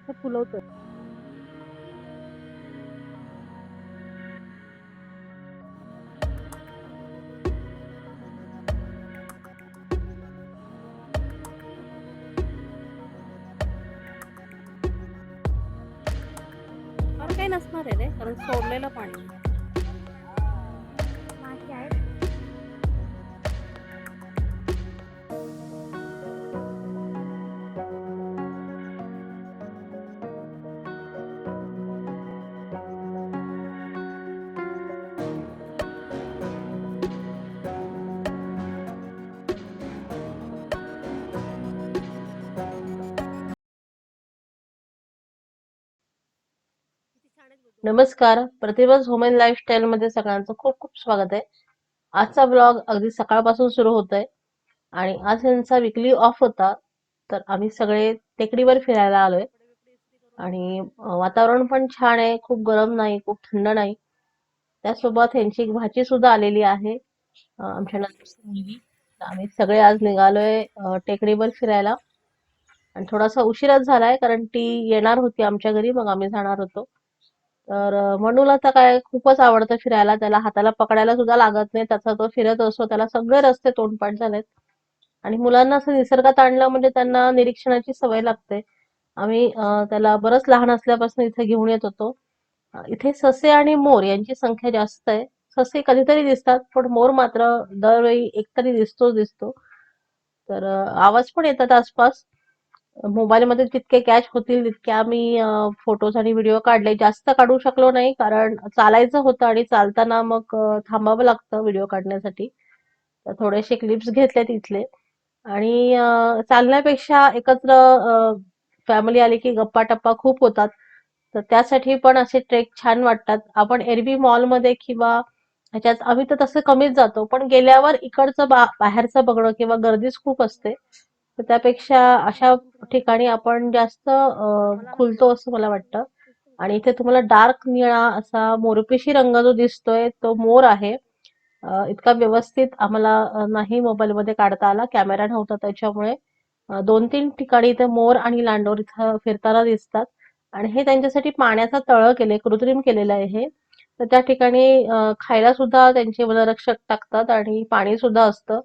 तिथे फुलवतो काही नसणार आहे रे कारण सोडलेलं पाणी. नमस्कार. प्रतिभाज वुमेन लाईफस्टाईल मध्ये सगळ्यांचं खूप खूप स्वागत आहे. आजचा ब्लॉग अगदी सकाळपासून सुरू होत आहे आणि आज यांचा विकली ऑफ होता तर आम्ही सगळे टेकडीवर फिरायला आलोय. आणि वातावरण पण छान आहे खूप गरम नाही खूप थंड नाही. त्यासोबत यांची एक भाची सुद्धा आलेली आहे आमच्या मुलगी. आम्ही सगळे आज निघालोय टेकडीवर फिरायला. आणि थोडासा उशिराच झालाय कारण ती येणार होती आमच्या घरी मग आम्ही जाणार होतो. तर अ, मनूला तर काय खूपच आवडतं फिरायला. त्याला हाताला पकडायला सुद्धा लागत नाही. त्याचा तो फिरत असतो. त्याला सगळे रस्ते तोंडपाठ झालेत. आणि मुलांना असं निसर्गात आणलं म्हणजे त्यांना निरीक्षणाची सवय लागते. आम्ही त्याला बरंच लहान असल्यापासून इथे घेऊन येत होतो. इथे ससे आणि मोर यांची संख्या जास्त आहे. ससे कधीतरी दिसतात पण मोर मात्र दरवेळी एकतरी दिसतोच दिसतो. तर आवाज पण येतात आसपास. मोबाईलमध्ये जितके कॅश होतील तितके आम्ही फोटोज आणि व्हिडिओ काढले. जास्त काढू शकलो नाही कारण चालायचं होतं आणि चालताना मग थांबावं लागतं व्हिडिओ काढण्यासाठी. तर थोडेसे क्लिप्स घेतले तिथले. आणि चालण्यापेक्षा एकत्र फॅमिली आली की गप्पा टप्पा खूप होतात. तर त्यासाठी पण असे ट्रेक छान वाटतात. आपण एरवी मॉलमध्ये किंवा ह्याच्यात आम्ही तर तसं कमीच जातो. पण गेल्यावर इकडचं बा बाहेरचं बघणं किंवा गर्दीच खूप असते. तर त्यापेक्षा अशा ठिकाणी आपण जास्त खुलतो असं मला वाटतं. आणि इथे तुम्हाला डार्क निळा असा मोरपिशी रंग जो दिसतोय तो मोर आहे. इतका व्यवस्थित आम्हाला नाही नाही मोबाईलमध्ये काढता आला. कॅमेरा नव्हता त्याच्यामुळे. दोन तीन ठिकाणी इथे मोर आणि लांडोर इथं फिरताना दिसतात. आणि हे त्यांच्यासाठी पाण्याचा तळ केले कृत्रिम केलेलं आहे हे. तर त्या ठिकाणी खायला सुद्धा त्यांचे वनरक्षक टाकतात आणि पाणी सुद्धा असतं.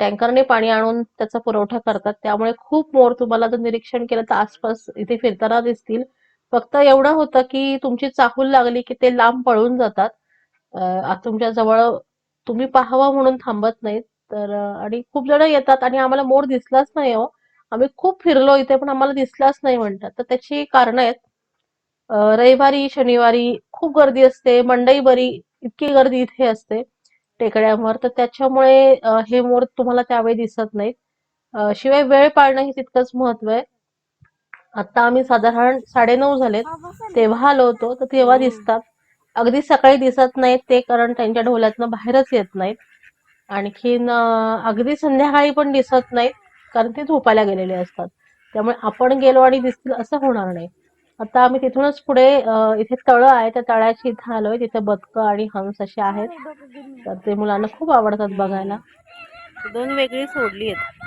टँकरने पाणी आणून त्याचा पुरवठा करतात. त्यामुळे खूप मोर तुम्हाला जर निरीक्षण केलं तर आसपास इथे फिरताना दिसतील. फक्त एवढं होतं की तुमची चाहूल लागली की ते लांब पळून जातात. तुमच्या जवळ तुम्ही पाहावं म्हणून थांबत नाहीत. तर आणि खूप जण येतात आणि आम्हाला मोर दिसलाच नाही हो. आम्ही खूप फिरलो इथे पण आम्हाला दिसलाच नाही म्हणतात. तर त्याची कारण आहेत. रविवारी शनिवारी खूप गर्दी असते. मंडई बरी इतकी गर्दी इथे असते. टेकड्यांवर तर त्याच्यामुळे हे मोर तुम्हाला त्यावेळी दिसत नाहीत. शिवाय वेळ पाळणं हे तितकंच महत्त्व आहे. आता आम्ही साधारण साडेनऊ झालेत. तेव्हा आलो होतो तर तेव्हा. दिसतात. अगदी सकाळी दिसत नाहीत ते कारण त्यांच्या ढोल्यातनं बाहेरच येत नाहीत. आणखीन अगदी संध्याकाळी पण दिसत नाहीत कारण ते झोपायला गेलेले असतात. त्यामुळे आपण गेलो आणि दिसतील असं होणार नाही. आता आम्ही तिथूनच पुढे इथे तळं आहे त्या तळ्याची इथे आलोय. तिथे बदकं आणि हंस असे आहेत. तर ते मुलांना खूप आवडतात बघायला. दोन वेगळी सोडली आहेत.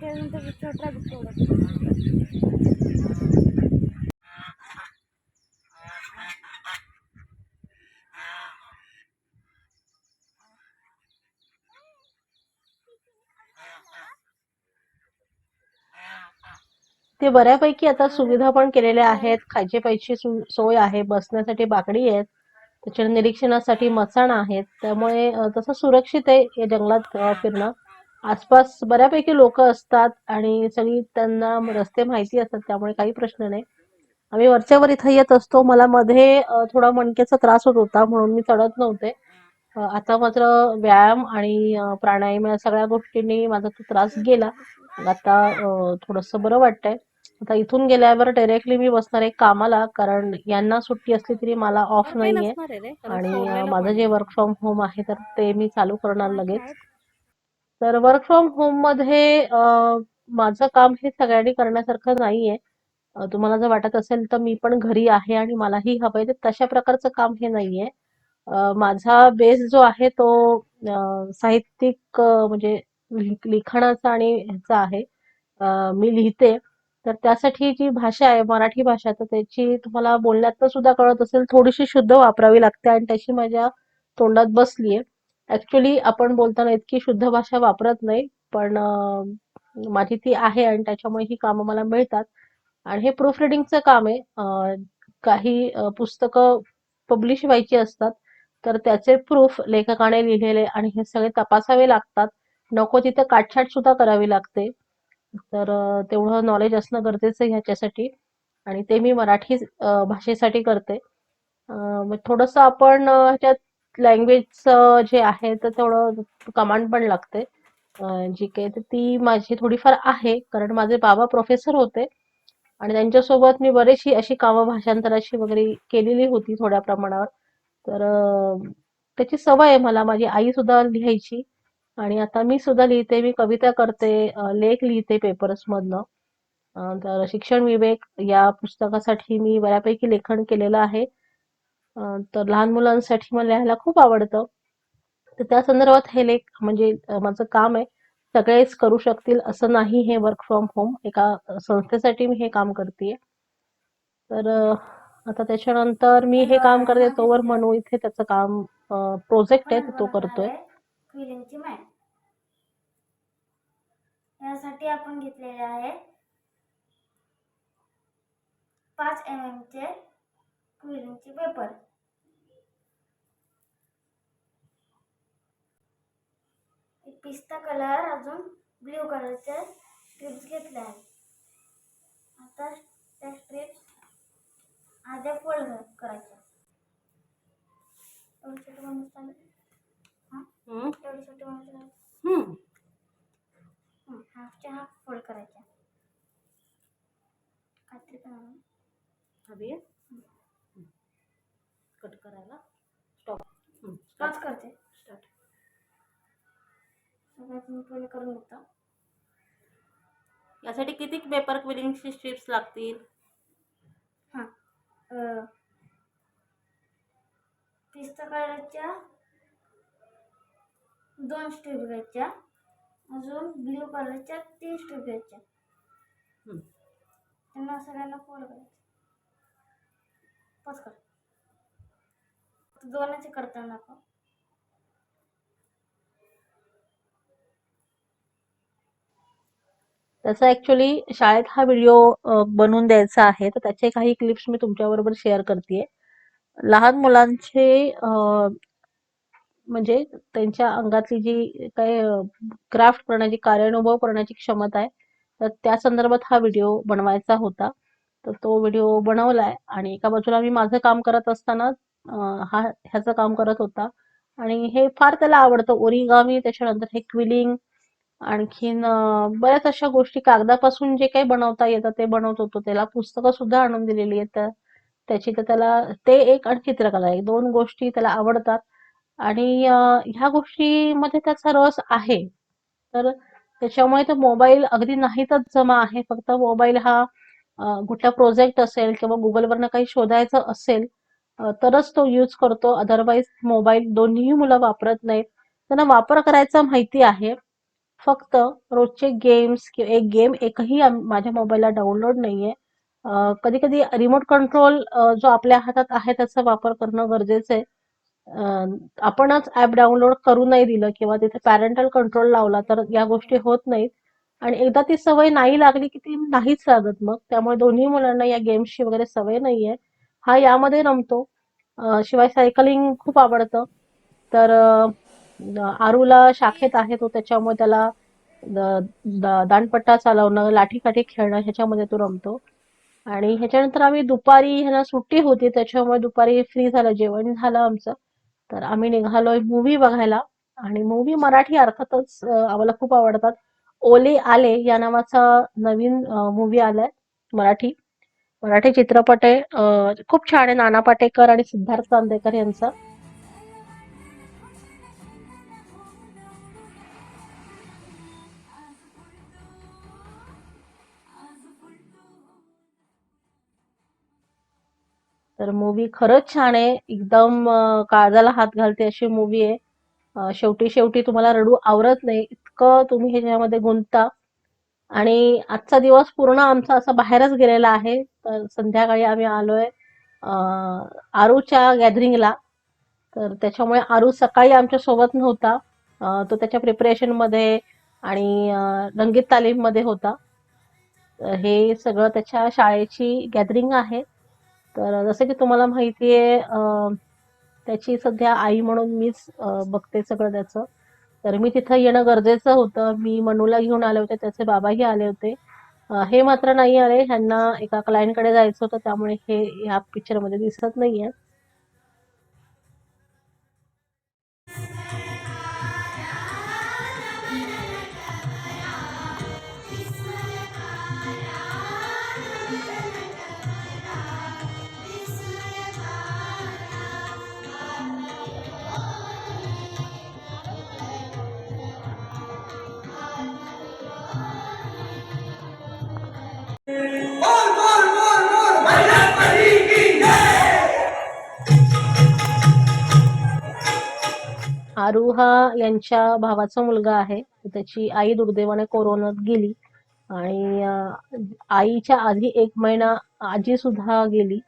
हे दोन छोटा बघ तेवढा. ते बऱ्यापैकी आता सुविधा पण केलेल्या आहेत. खायची प्यायची सु- सोय आहे. बसण्यासाठी बाकडी आहेत. त्याच्या निरीक्षणासाठी मचाण आहेत. त्यामुळे तसं सुरक्षित आहे या जंगलात फिरणं. आसपास बऱ्यापैकी लोक असतात आणि सगळी त्यांना रस्ते माहिती असतात. त्यामुळे काही प्रश्न नाही. आम्ही वरच्यावर इथं येत असतो. मला मध्ये थोडा मणक्याचा त्रास होत होता म्हणून मी चढत नव्हते. आता मात्र व्यायाम आणि प्राणायाम या सगळ्या गोष्टींनी माझा तो त्रास गेला. आता थोडस बरं वाटतंय. आता इथून गेल्यावर डायरेक्टली मी बसणार आहे कामाला कारण यांना सुट्टी असली तरी मला ऑफ नाहीये. आणि माझं जे वर्क फ्रॉम होम आहे तर ते मी चालू करणार लगेच. तर वर्क फ्रॉम होममध्ये माझं काम हे सगळ्यांनी करण्यासारखं नाहीये. तुम्हाला जर वाटत असेल तर मी पण घरी आहे आणि मलाही हवंय तर तशा प्रकारचं काम हे नाहीये. माझा बेस जो आहे तो साहित्यिक म्हणजे लिख- लिखाणाचा आणि ह्याचा आहे. मी लिहिते. तर त्यासाठी जी भाषा आहे मराठी भाषा तर त्याची तुम्हाला बोलण्यात सुद्धा कळत असेल थोडीशी शुद्ध वापरावी लागते आणि त्याची माझ्या तोंडात बसलीये. ऍक्च्युली आपण बोलताना इतकी शुद्ध भाषा वापरत नाही पण माझी ती आहे आणि त्याच्यामुळे ही कामं मला मिळतात. आणि हे प्रूफ रिडिंगचं काम आहे. काही पुस्तकं पब्लिश व्हायची असतात तर त्याचे प्रूफ लेखकाने लिहिलेले आणि हे सगळे तपासावे लागतात. नको तिथं काटछाट सुद्धा करावी लागते. तर तेवढं नॉलेज असणं गरजेचं आहे ह्याच्यासाठी. आणि ते मी मराठी भाषेसाठी करते. थोडंसं आपण ह्याच्यात लँग्वेजचं जे आहे तर तेवढं कमांड पण लागते. जी काही तर ती माझी थोडीफार आहे. कारण माझे बाबा प्रोफेसर होते. आणि त्यांच्यासोबत मी बरीचशी अशी कामं भाषांतराची वगैरे केलेली होती थोड्या प्रमाणावर. तर त्याची सवय आहे मला. माझी आई सुद्धा लिहायची. आणि आता मी सुद्धा लिहिते मी कविता करते लेख लिहिते पेपर्स मधनं. तर शिक्षण विवेक या पुस्तकासाठी मी बऱ्यापैकी लेखन केलेलं आहे. तर लहान मुलांसाठी मला लिहायला खूप आवडतं. तर त्या संदर्भात हे लेख म्हणजे माझं काम आहे. सगळेच करू शकतील असं नाही हे वर्क फ्रॉम होम एका संस्थेसाठी मी हे काम करते तर आता त्याच्यानंतर मी हे काम करते तोवर म्हणू इथे त्याचं काम प्रोजेक्ट आहे तो करतोय. यासाठी आपण घेतलेले आहे पाच एम एम चे क्विलिंगचे पेपर. पिस्ता कलर अजून ब्ल्यू कलरचे स्ट्रिप्स घेतले आहेत आता त्या स्ट्रिप्स आधी फोल्ड करायच्या एवढी छोटी माणूस चालेल हां एवढी छोटी माणूस चालेल हाफच्या हाफ फोल्ड करायच्या कात्री पण आणून हवी कट करायला स्टॉप करते. स्टार्ट सगळ्यात मी पहिले करून घेतो यासाठी किती पेपर क्विलिंगची स्ट्रिप्स लागतील? हां. पिस्ता कलरच्या दोन स्ट्रीप घ्यायच्या. अजून ब्ल्यू कलरच्या तीन स्ट्रीप घ्यायच्या. त्यांना सगळ्यांना फोल्ड करायचं. पाच कर. दोनाचे करताना आपण. त्याचा ऍक्च्युली शाळेत हा व्हिडिओ बनवून द्यायचा आहे. तर त्याचे काही क्लिप्स मी तुमच्याबरोबर शेअर करते लहान मुलांचे म्हणजे त्यांच्या अंगातली जी काही क्राफ्ट करण्याची कार्यानुभव करण्याची क्षमता आहे तर त्या संदर्भात हा व्हिडिओ बनवायचा होता. तर तो व्हिडिओ बनवलाय आणि एका बाजूला मी माझं काम करत असताना हा ह्याचं काम करत होता. आणि हे फार त्याला आवडतं. ओरिगामी त्याच्यानंतर हे क्विलिंग आणखीन बऱ्याच अशा गोष्टी कागदापासून जे काही बनवता येतं ते बनवत होतो. त्याला पुस्तकं सुद्धा आणून दिलेली आहेत. तर त्याची तर त्याला ते एक आणि चित्रकला एक दोन गोष्टी त्याला आवडतात. आणि ह्या गोष्टीमध्ये त्याचा रस आहे. तर त्याच्यामुळे तो मोबाईल अगदी नाहीतच जमा आहे. फक्त मोबाईल हा कुठला प्रोजेक्ट असेल किंवा गुगलवरनं काही शोधायचं असेल तरच तो यूज करतो. अदरवाईज मोबाईल दोन्ही मुलं वापरत नाहीत. त्यांना वापर करायचा माहिती आहे. फक्त रोजचे गेम्स किंवा एक गेम एकही माझ्या मोबाईलला डाउनलोड नाहीये. कधी कधी रिमोट कंट्रोल जो आपल्या हातात आहे त्याचा वापर करणं गरजेचं आहे. आपणच ऍप डाउनलोड करू नाही दिलं किंवा तिथे पॅरेंटल कंट्रोल लावला तर या गोष्टी होत नाहीत. आणि एकदा ती सवय नाही लागली की ती नाहीच लागत मग. त्यामुळे दोन्ही मुलांना या गेम्सची वगैरे सवय नाहीये. हा यामध्ये रमतो. शिवाय सायकलिंग खूप आवडतं. तर आरूला शाखेत आहे तो त्याच्यामुळे त्याला द- दांडपट्टा चालवणं लाठीकाठी खेळणं ह्याच्यामध्ये तो रमतो. आणि ह्याच्यानंतर आम्ही दुपारी ह्याला सुट्टी होती त्याच्यामुळे दुपारी फ्री झालं जेवण झालं आमचं. तर आम्ही निघालोय मूवी बघायला. आणि मूवी मराठी अर्थातच आम्हाला खूप आवडतात. ओले आले या नावाचा नवीन मूवी आलाय मराठी. मराठी चित्रपट आहे. खूप छान आहे नाना पाटेकर आणि सिद्धार्थ चांदेकर यांचा. तर मूवी खरंच छान आहे. एकदम काळजाला हात घालते अशी मूवी आहे. शेवटी शेवटी तुम्हाला रडू आवरत नाही. इतकं तुम्ही ह्याच्यामध्ये गुंतता. आणि आजचा दिवस पूर्ण आमचा असा बाहेरच गेलेला आहे. तर संध्याकाळी आम्ही आलोय आरूच्या गॅदरिंगला तर त्याच्यामुळे आरू सकाळी आमच्यासोबत नव्हता. तो त्याच्या प्रिपरेशनमध्ये आणि रंगीत तालीममध्ये होता हे सगळं त्याच्या शाळेची गॅदरिंग आहे. तर जसं की तुम्हाला माहिती आहे त्याची सध्या आई म्हणून मीच बघते सगळं त्याचं. तर मी तिथं येणं गरजेचं होतं. मी मनूला घेऊन आले होते त्याचे बाबाही आले होते. हे मात्र नाही आले. ह्यांना एका क्लायंटकडे जायचं होतं त्यामुळे हे ह्या पिक्चरमध्ये दिसत नाहीये. आरू हा यांच्या भावाचा मुलगा आहे. त्याची आई दुर्दैवाने कोरोनात गेली. आणि आईच्या आधी एक महिना आजी सुद्धा गेली.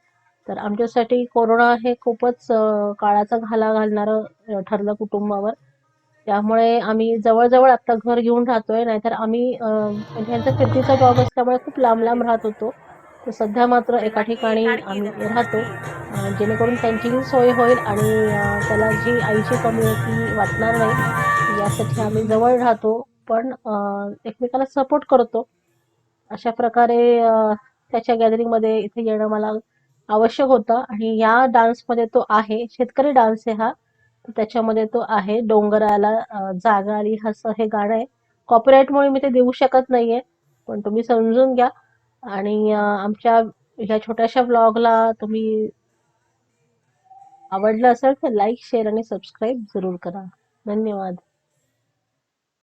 तर आमच्यासाठी कोरोना हे खूपच काळाचा घाला घालणारं ठरलं कुटुंबावर. त्यामुळे आम्ही जवळजवळ आता घर घेऊन राहतोय. नाहीतर आम्ही म्हणजे यांचा फिरतीचा जॉब असल्यामुळे खूप लांब लांब राहत होतो. तर सध्या मात्र एका ठिकाणी आम्ही राहतो. जेणेकरून त्यांचीही सोय होईल आणि त्याला जी आईची कमी आहे ती वाटणार नाही यासाठी आम्ही जवळ राहतो. पण एकमेकाला सपोर्ट करतो. अशा प्रकारे त्याच्या गॅदरिंगमध्ये इथे येणं मला आवश्यक होतं. आणि या डान्समध्ये तो आहे शेतकरी डान्स आहे हा. त्याच्यामध्ये तो आहे डोंगराला जागा आली असं हे गाणं आहे. कॉपीराईटमुळे मी ते देऊ शकत नाहीये पण तुम्ही समजून घ्या. आणि आमच्या ह्या छोट्याशा ब्लॉगला तुम्ही आवडलं असेल तर लाईक शेअर आणि सबस्क्राईब जरूर करा. धन्यवाद.